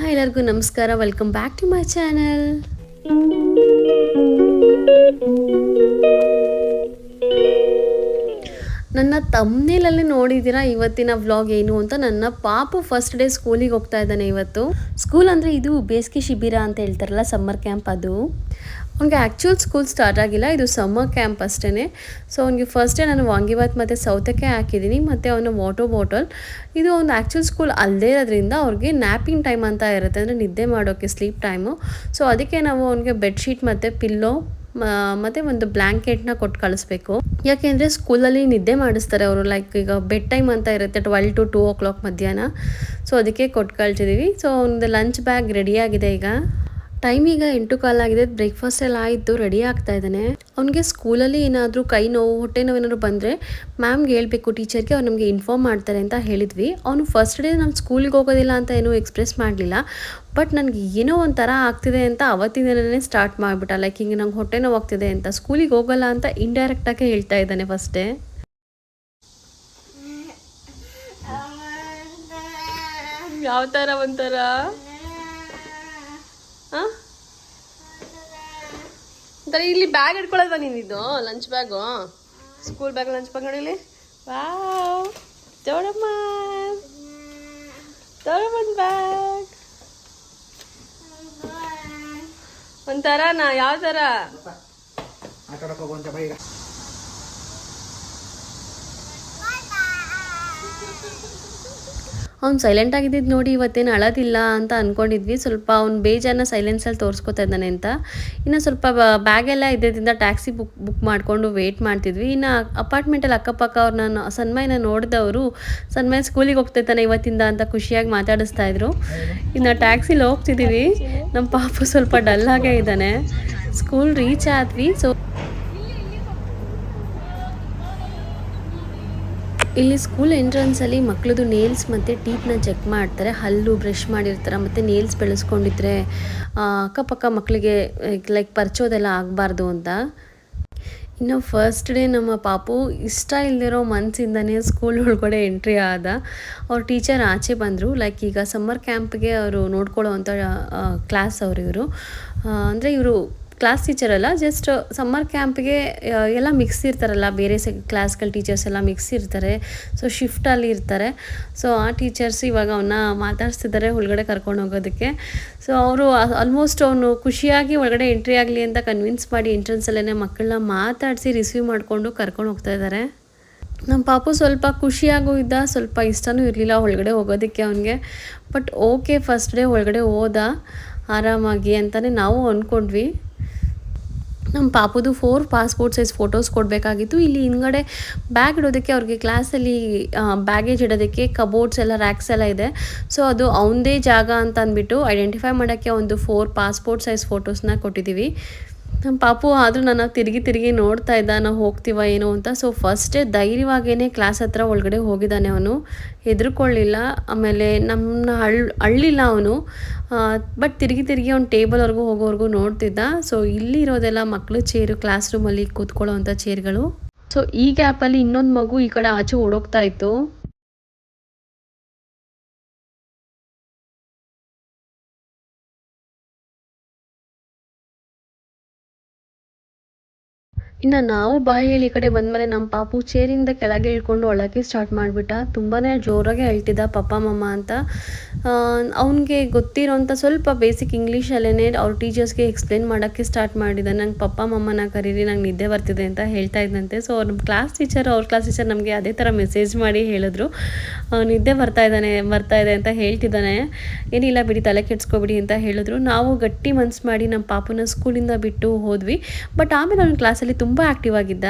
Hi ಎಲ್ಲರಿಗೂ ನಮಸ್ಕಾರ. Welcome back to my channel ನನ್ನ ತಮ್ಮನೇಲಲ್ಲಿ ನೋಡಿದ್ದೀರಾ? ಇವತ್ತಿನ ವ್ಲಾಗ್ ಏನು ಅಂತ ನನ್ನ ಪಾಪು ಫಸ್ಟ್ ಡೇ ಸ್ಕೂಲಿಗೆ ಹೋಗ್ತಾ ಇದ್ದಾನೆ ಇವತ್ತು. ಸ್ಕೂಲ್ ಅಂದರೆ ಇದು ಬೇಸಿಗೆ ಶಿಬಿರ ಅಂತ ಹೇಳ್ತಾರಲ್ಲ ಸಮ್ಮರ್ ಕ್ಯಾಂಪ್ ಅದು. ಅವ್ನಿಗೆ ಆ್ಯಕ್ಚುಲ್ ಸ್ಕೂಲ್ ಸ್ಟಾರ್ಟ್ ಆಗಿಲ್ಲ, ಇದು ಸಮ್ಮರ್ ಕ್ಯಾಂಪ್ ಅಷ್ಟೇ ಸೊ ಅವ್ನಿಗೆ ಫಸ್ಟ್ ಡೇ ನಾನು ವಾಂಗಿಬಾತ್ ಮತ್ತು ಸೌತೆಕಾಯಿ ಹಾಕಿದ್ದೀನಿ, ಮತ್ತು ಅವನ ವಾಟರ್ ಬಾಟಲ್ ಇದು ಒಂದು ಆ್ಯಕ್ಚುಲ್ ಸ್ಕೂಲ್ ಅಲ್ಲದೇ ಇರೋದ್ರಿಂದ ಅವ್ರಿಗೆ ನ್ಯಾಪಿಂಗ್ ಟೈಮ್ ಅಂತ ಇರುತ್ತೆ, ಅಂದರೆ ನಿದ್ದೆ ಮಾಡೋಕ್ಕೆ ಸ್ಲೀಪ್ ಟೈಮು ಸೊ ಅದಕ್ಕೆ ನಾವು ಅವ್ನಿಗೆ ಬೆಡ್ಶೀಟ್ ಮತ್ತು ಪಿಲ್ಲೋ ಮತ್ತು ಒಂದು ಬ್ಲ್ಯಾಂಕೆಟ್ನ ಕೊಟ್ಟು ಕಳಿಸ್ಬೇಕು. ಯಾಕೆಂದರೆ ಸ್ಕೂಲಲ್ಲಿ ನಿದ್ದೆ ಮಾಡಿಸ್ತಾರೆ ಅವರು ಲೈಕ್ ಈಗ ಬೆಡ್ ಟೈಮ್ ಅಂತ ಇರುತ್ತೆ twelve to two o'clock ಮಧ್ಯಾಹ್ನ. ಸೊ ಅದಕ್ಕೆ ಕೊಟ್ಟು ಕಳ್ಸಿದ್ದೀವಿ ಸೊ ಒಂದು ಲಂಚ್ ಬ್ಯಾಗ್ ರೆಡಿಯಾಗಿದೆ ಈಗ. ಟೈಮ್ ಈಗ ಎಂಟು ಕಾಲಾಗಿದೆ ಬ್ರೇಕ್ಫಾಸ್ಟ್ ಎಲ್ಲ ಆಯಿತು ರೆಡಿ ಆಗ್ತಾ ಇದ್ದಾನೆ. ಅವನಿಗೆ ಸ್ಕೂಲಲ್ಲಿ ಏನಾದರೂ ಕೈ ನೋವು, ಹೊಟ್ಟೆ ನೋವು ಏನಾದರೂ ಬಂದರೆ ಮ್ಯಾಮ್ಗೆ ಹೇಳಬೇಕು ಟೀಚರ್ಗೆ ಅವ್ರು ನಮಗೆ ಇನ್ಫಾರ್ಮ್ ಮಾಡ್ತಾರೆ ಅಂತ ಹೇಳಿದ್ವಿ. ಅವನು ಫಸ್ಟ್ ಡೇ ನಮ್ಮ ಸ್ಕೂಲ್ಗೆ ಹೋಗೋದಿಲ್ಲ ಅಂತ ಏನೂ ಎಕ್ಸ್ಪ್ರೆಸ್ ಮಾಡಲಿಲ್ಲ. ಬಟ್ ನನಗೆ ಏನೋ ಒಂಥರ ಆಗ್ತಿದೆ ಅಂತ ಅವತ್ತಿಂದನೇ ಸ್ಟಾರ್ಟ್ ಮಾಡಿಬಿಟ್ಟ. ಲೈಕ್ ಹಿಂಗೆ ನಂಗೆ ಹೊಟ್ಟೆ ನೋವು ಆಗ್ತಿದೆ ಅಂತ ಸ್ಕೂಲಿಗೆ ಹೋಗಲ್ಲ ಅಂತ ಇಂಡೈರೆಕ್ಟಾಗೆ ಹೇಳ್ತಾ ಇದ್ದಾನೆ ಫಸ್ಟ್ ಡೇ ಯಾವ ಥರ ಒಂಥರ? ಹಾಂ? ಒಂಥರ ಇಲ್ಲಿ ಬ್ಯಾಗ್ ಇಟ್ಕೊಳ್ಳೋದು ನೀನಿದು lunch bag school bag lunch bag ನೋಡಿಲಿ ಇಲ್ಲಿ ವಾವ್ ತೋಡಮ್ಮ ತೋಡಮ್ಮನ್ ಬ್ಯಾಗ್ ಒಂಥರ ನಾ ಯಾವ ಥರ? ಅವ್ನು ಸೈಲೆಂಟ್ ಆಗಿದ್ದಿದ್ದು ನೋಡಿ ಇವತ್ತೇನು ಅಳೋದಿಲ್ಲ ಅಂತ ಅಂದ್ಕೊಂಡಿದ್ವಿ ಸ್ವಲ್ಪ ಅವ್ನು ಬೇಜಾರನ್ನ ಸೈಲೆನ್ಸಲ್ಲಿ ತೋರಿಸ್ಕೊತಾ ಇದ್ದಾನೆ ಅಂತ. ಇನ್ನು ಸ್ವಲ್ಪ ಬ್ಯಾಗೆಲ್ಲ ಇದ್ದಿದ್ದರಿಂದ ಟ್ಯಾಕ್ಸಿ ಬುಕ್ ಬುಕ್ ಮಾಡಿಕೊಂಡು ವೆಯ್ಟ್ ಮಾಡ್ತಿದ್ವಿ. ಇನ್ನು ಅಪಾರ್ಟ್ಮೆಂಟಲ್ಲಿ ಅಕ್ಕಪಕ್ಕ ಅವ್ರನ್ನ ಸನ್ಮಯನ ನೋಡಿದವರು ಸನ್ಮಯ ಸ್ಕೂಲಿಗೆ ಹೋಗ್ತಿರ್ತಾನೆ ಇವತ್ತಿಂದ ಅಂತ ಖುಷಿಯಾಗಿ ಮಾತಾಡಿಸ್ತಾ ಇದ್ರು. ಇನ್ನು ಟ್ಯಾಕ್ಸಿಲಿ ಹೋಗ್ತಿದ್ದೀವಿ ನಮ್ಮ ಪಾಪು ಸ್ವಲ್ಪ ಡಲ್ಲಾಗೇ ಇದ್ದಾನೆ. ಸ್ಕೂಲ್ ರೀಚ್ ಆದ್ವಿ. ಸೊ ಇಲ್ಲಿ ಸ್ಕೂಲ್ ಎಂಟ್ರೆನ್ಸಲ್ಲಿ ಮಕ್ಕಳದು ನೇಲ್ಸ್ ಮತ್ತು ಟೀತ್ನ ಚೆಕ್ ಮಾಡ್ತಾರೆ. ಹಲ್ಲು ಬ್ರಷ್ ಮಾಡಿರ್ತಾರೆ, ಮತ್ತು ನೇಲ್ಸ್ ಬೆಳೆಸ್ಕೊಂಡಿದ್ರೆ ಅಕ್ಕಪಕ್ಕ ಮಕ್ಕಳಿಗೆ ಲೈಕ್ ಪರಿಚೋದೆಲ್ಲ ಆಗಬಾರ್ದು ಅಂತ. ಇನ್ನು ಫಸ್ಟ್ ಡೇ ನಮ್ಮ ಪಾಪು ಇಷ್ಟ ಇಲ್ಲದಿರೋ ಮನಸ್ಸಿಂದನೇ ಸ್ಕೂಲ್ ಒಳಗಡೆ ಎಂಟ್ರಿ ಆದ. ಅವ್ರ ಟೀಚರ್ ಆಚೆ ಬಂದರು. ಲೈಕ್ ಈಗ ಸಮ್ಮರ್ ಕ್ಯಾಂಪ್ಗೆ ಅವರು ನೋಡ್ಕೊಳ್ಳೋ ಅಂಥ ಕ್ಲಾಸ್ ಅವರು ಇವರು. ಅಂದರೆ ಇವರು ಕ್ಲಾಸ್ ಟೀಚರ್ ಅಲ್ಲ ಜಸ್ಟ್ ಸಮ್ಮರ್ ಕ್ಯಾಂಪ್ಗೆ ಎಲ್ಲ ಮಿಕ್ಸ್ ಇರ್ತಾರಲ್ಲ, ಬೇರೆ ಸೆ ಕ್ಲಾಸ್ಗಳ ಟೀಚರ್ಸ್ ಎಲ್ಲ ಮಿಕ್ಸ್ ಇರ್ತಾರೆ ಸೊ ಶಿಫ್ಟಲ್ಲಿ ಇರ್ತಾರೆ. ಸೊ ಆ ಟೀಚರ್ಸ್ ಇವಾಗ ಅವನ್ನ ಮಾತಾಡ್ಸ್ತಿದ್ದಾರೆ ಒಳಗಡೆ ಕರ್ಕೊಂಡು ಹೋಗೋದಕ್ಕೆ. ಸೊ ಅವರು ಆಲ್ಮೋಸ್ಟ್ ಅವನು ಖುಷಿಯಾಗಿ ಒಳಗಡೆ ಎಂಟ್ರಿ ಆಗಲಿ ಅಂತ ಕನ್ವಿನ್ಸ್ ಮಾಡಿ ಎಂಟ್ರೆನ್ಸಲ್ಲೇ ಮಕ್ಕಳನ್ನ ಮಾತಾಡಿಸಿ ರಿಸೀವ್ ಮಾಡಿಕೊಂಡು ಕರ್ಕೊಂಡು ಹೋಗ್ತಾ ಇದ್ದಾರೆ ನಮ್ಮ ಪಾಪು ಸ್ವಲ್ಪ ಖುಷಿಯಾಗೂ ಇದ್ದ, ಸ್ವಲ್ಪ ಇಷ್ಟನೂ ಇರಲಿಲ್ಲ ಒಳಗಡೆ ಹೋಗೋದಕ್ಕೆ ಅವನಿಗೆ. ಬಟ್ ಓಕೆ ಫಸ್ಟ್ ಡೇ ಒಳಗಡೆ ಹೋದ, ಆರಾಮಾಗಿ ಅಂತಲೇ ನಾವು ಅಂದ್ಕೊಂಡ್ವಿ ನಮ್ಮ ಪಾಪುದು ಫೋರ್ ಪಾಸ್ಪೋರ್ಟ್ ಸೈಜ್ ಫೋಟೋಸ್ ಕೊಡಬೇಕಾಗಿತ್ತು. ಇಲ್ಲಿ ಹಿಂದ್ಗಡೆ ಬ್ಯಾಗ್ ಇಡೋದಕ್ಕೆ ಅವ್ರಿಗೆ ಕ್ಲಾಸಲ್ಲಿ ಬ್ಯಾಗೇಜ್ ಇಡೋದಕ್ಕೆ ಕಬೋರ್ಡ್ಸ್ ಎಲ್ಲ ರ್ಯಾಕ್ಸ್ ಎಲ್ಲ ಇದೆ. ಸೊ ಅದು ಅವನದೇ ಜಾಗ ಅಂತ ಅಂದ್ಬಿಟ್ಟು ಐಡೆಂಟಿಫೈ ಮಾಡೋಕ್ಕೆ ಒಂದು ಫೋರ್ ಪಾಸ್ಪೋರ್ಟ್ ಸೈಜ್ ಫೋಟೋಸ್ನ ಕೊಟ್ಟಿದ್ದೀವಿ ನಮ್ಮ ಪಾಪು ಆದರೂ ನನ್ನ ತಿರುಗಿ ತಿರುಗಿ ನೋಡ್ತಾ ಇದ್ದ ನಾವು ಹೋಗ್ತೀವ ಏನೋ ಅಂತ. ಸೊ ಫಸ್ಟೇ ಧೈರ್ಯವಾಗೇ ಕ್ಲಾಸ್ ಹತ್ರ ಒಳಗಡೆ ಹೋಗಿದ್ದಾನೆ ಅವನು. ಹೆದರ್ಕೊಳ್ಳಿಲ್ಲ. ಆಮೇಲೆ ನಮ್ಮನ್ನ ಅಳ್ ಅಳ್ಳಿಲ್ಲ ಅವನು. ಬಟ್ ತಿರುಗಿ ತಿರುಗಿ ಅವ್ನು ಟೇಬಲ್ವರೆಗೂ ಹೋಗೋವರೆಗೂ ನೋಡ್ತಿದ್ದ. ಸೊ ಇಲ್ಲಿರೋದೆಲ್ಲ ಮಕ್ಕಳು ಚೇರು ಕ್ಲಾಸ್ ರೂಮಲ್ಲಿ ಕೂತ್ಕೊಳ್ಳೋ ಅಂಥ ಚೇರ್ಗಳು ಸೊ ಈ ಗ್ಯಾಪಲ್ಲಿ ಇನ್ನೊಂದು ಮಗು ಈ ಕಡೆ ಆಚೆ ಓಡೋಗ್ತಾ ಇತ್ತು. ಇನ್ನು ನಾವು ಬಾಯಿಯಲ್ಲಿ ಈ ಕಡೆ ಬಂದಮೇಲೆ ನಮ್ಮ ಪಾಪು ಚೇರಿಂದ ಕೆಳಗೆ ಇಳ್ಕೊಂಡು ಒಳಗೆ ಸ್ಟಾರ್ಟ್ ಮಾಡಿಬಿಟ್ಟ. ತುಂಬಾ ಜೋರಾಗೆ ಹೇಳ್ತಿದ್ದ ಪಪ್ಪ, ಮಮ್ಮ ಅಂತ. ಅವನಿಗೆ ಗೊತ್ತಿರೋಂಥ ಸ್ವಲ್ಪ ಬೇಸಿಕ್ ಇಂಗ್ಲೀಷಲ್ಲೇ ಅವ್ರ ಟೀಚರ್ಸ್ಗೆ ಎಕ್ಸ್ಪ್ಲೇನ್ ಮಾಡೋಕ್ಕೆ ಸ್ಟಾರ್ಟ್ ಮಾಡಿದ. ನಂಗೆ ಪಪ್ಪ, ಮಮ್ಮನ ಕರೀರಿ, ನಂಗೆ ನಿದ್ದೆ ಬರ್ತಿದೆ ಅಂತ ಹೇಳ್ತಾ ಇದ್ದಂತೆ ಸೊ ನಮ್ಮ ಕ್ಲಾಸ್ ಟೀಚರ್ ಅವ್ರ ಕ್ಲಾಸ್ ಟೀಚರ್ ನಮಗೆ ಅದೇ ಥರ ಮೆಸೇಜ್ ಮಾಡಿ ಹೇಳಿದ್ರು. ನಿದ್ದೆ ಬರ್ತಾ ಇದ್ದಾನೆ, ಬರ್ತಾ ಇದೆ ಅಂತ ಹೇಳ್ತಿದ್ದಾನೆ. ಏನಿಲ್ಲ ಬಿಡಿ, ತಲೆ ಕೆಡ್ಸ್ಕೊಬಿಡಿ ಅಂತ ಹೇಳಿದ್ರು. ನಾವು ಗಟ್ಟಿ ಮನ್ಸು ಮಾಡಿ ನಮ್ಮ ಪಾಪುನ ಸ್ಕೂಲಿಂದ ಬಿಟ್ಟು ಹೋದ್ವಿ. ಬಟ್ ಆಮೇಲೆ ಅವ್ನ ಕ್ಲಾಸಲ್ಲಿ ತುಂಬ ತುಂಬ ಆ್ಯಕ್ಟಿವ್ ಆಗಿದ್ದ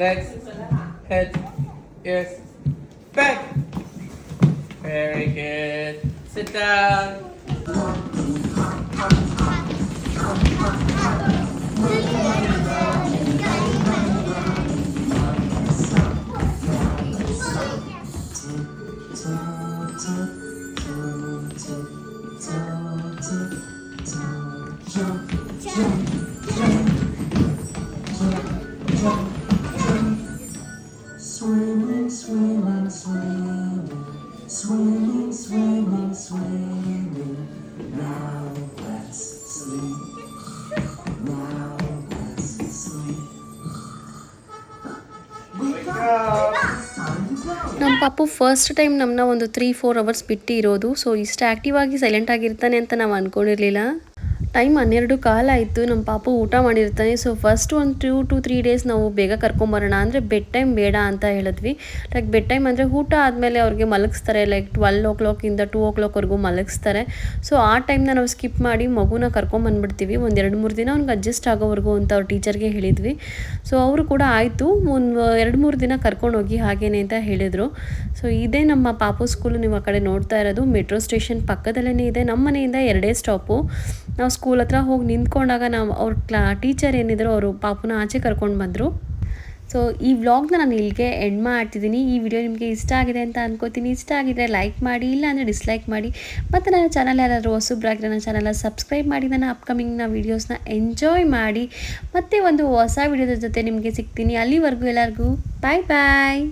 legs, head, ears, back. Very good. Sit down. Christmas. ನಮ್ಮ ಪಾಪು ಫಸ್ಟ್ ಟೈಮ್ ನಮ್ಮನ್ನ ಒಂದು ತ್ರೀ ಫೋರ್ ಅವರ್ಸ್ ಬಿಟ್ಟು ಇರೋದು ಸೊ ಇಷ್ಟು ಆ್ಯಕ್ಟಿವ್ ಆಗಿ ಸೈಲೆಂಟ್ ಆಗಿರ್ತಾನೆ ಅಂತ ನಾವು ಅಂದ್ಕೊಂಡಿರಲಿಲ್ಲ ಟೈಮ್ ಹನ್ನೆರಡು ಕಾಲ ಆಯಿತು. ನಮ್ಮ ಪಾಪು ಊಟ ಮಾಡಿರ್ತಾನೆ. ಸೊ ಫಸ್ಟ್ ಒಂದು ಟೂ ಟು ತ್ರೀ ಡೇಸ್ ನಾವು ಬೇಗ ಕರ್ಕೊಂಬರೋಣ. ಅಂದರೆ ಬೆಡ್ ಟೈಮ್ ಬೇಡ ಅಂತ ಹೇಳಿದ್ವಿ. ಲೈಕ್ ಬೆಡ್ ಟೈಮ್ ಅಂದರೆ ಊಟ ಆದಮೇಲೆ ಅವ್ರಿಗೆ ಮಲಗಿಸ್ತಾರೆ. ಲೈಕ್ ಟ್ವೆಲ್ ಓ ಕ್ಲಾಕಿಂದ ಟೂ ಓ ಕ್ಲಾಕ್ವರೆಗೂ ಮಲಗಿಸ್ತಾರೆ. ಸೊ ಆ ಟೈಮ್ನ ನಾವು ಸ್ಕಿಪ್ ಮಾಡಿ ಮಗುನ ಕರ್ಕೊಂಬಂದ್ಬಿಡ್ತೀವಿ. ಒಂದು ಎರಡು ಮೂರು ದಿನ ಅವ್ನಿಗೆ ಅಡ್ಜಸ್ಟ್ ಆಗೋವರೆಗೂ ಅಂತ ಅವ್ರ ಟೀಚರ್ಗೆ ಹೇಳಿದ್ವಿ. ಸೊ ಅವರು ಕೂಡ ಆಯಿತು. ಒಂದು ಎರಡು ಮೂರು ದಿನ ಕರ್ಕೊಂಡೋಗಿ ಹಾಗೇನೆ ಅಂತ ಹೇಳಿದರು. ಸೊ ಇದೇ ನಮ್ಮ ಪಾಪು ಸ್ಕೂಲು ನೀವು ಆ ಕಡೆ ನೋಡ್ತಾ ಇರೋದು. ಮೆಟ್ರೋ ಸ್ಟೇಷನ್ ಪಕ್ಕದಲ್ಲೇ ಇದೆ. ನಮ್ಮ ಮನೆಯಿಂದ ಎರಡೇ ಸ್ಟಾಪು ನಾವು ಸ್ಕೂಲ್ ಹತ್ರ ಹೋಗಿ ನಿಂತ್ಕೊಂಡಾಗ ನಾವು ಅವ್ರ ಕ್ಲಾ ಟೀಚರ್ ಏನಿದ್ರು ಅವರು ಪಾಪುನ ಆಚೆ ಕರ್ಕೊಂಡು ಬಂದರು. ಸೊ ಈ ವ್ಲಾಗ್ನ ನಾನು ಇಲ್ಲಿಗೆ ಎಂಡ್ ಮಾಡ್ತಿದ್ದೀನಿ. ಈ ವಿಡಿಯೋ ನಿಮಗೆ ಇಷ್ಟ ಆಗಿದೆ ಅಂತ ಅನ್ಕೋತೀನಿ. ಇಷ್ಟ ಆಗಿದ್ರೆ ಲೈಕ್ ಮಾಡಿ ಇಲ್ಲ ಅಂದರೆ ಡಿಸ್ಲೈಕ್ ಮಾಡಿ. ಮತ್ತು ನನ್ನ ಚಾನಲ್ ಯಾರಾದರೂ ಹೊಸಬ್ರಾಗಿರೋ ನನ್ನ ಚಾನಲ್ನ ಸಬ್ಸ್ಕ್ರೈಬ್ ಮಾಡಿ. ನನ್ನ ಅಪ್ಕಮಿಂಗ್ನ ವೀಡಿಯೋಸ್ನ ಎಂಜಾಯ್ ಮಾಡಿ. ಮತ್ತೆ ಒಂದು ಹೊಸ ವಿಡಿಯೋದ ಜೊತೆ ನಿಮಗೆ ಸಿಗ್ತೀನಿ. ಅಲ್ಲಿವರೆಗೂ ಎಲ್ಲರಿಗೂ ಬಾಯ್ ಬಾಯ್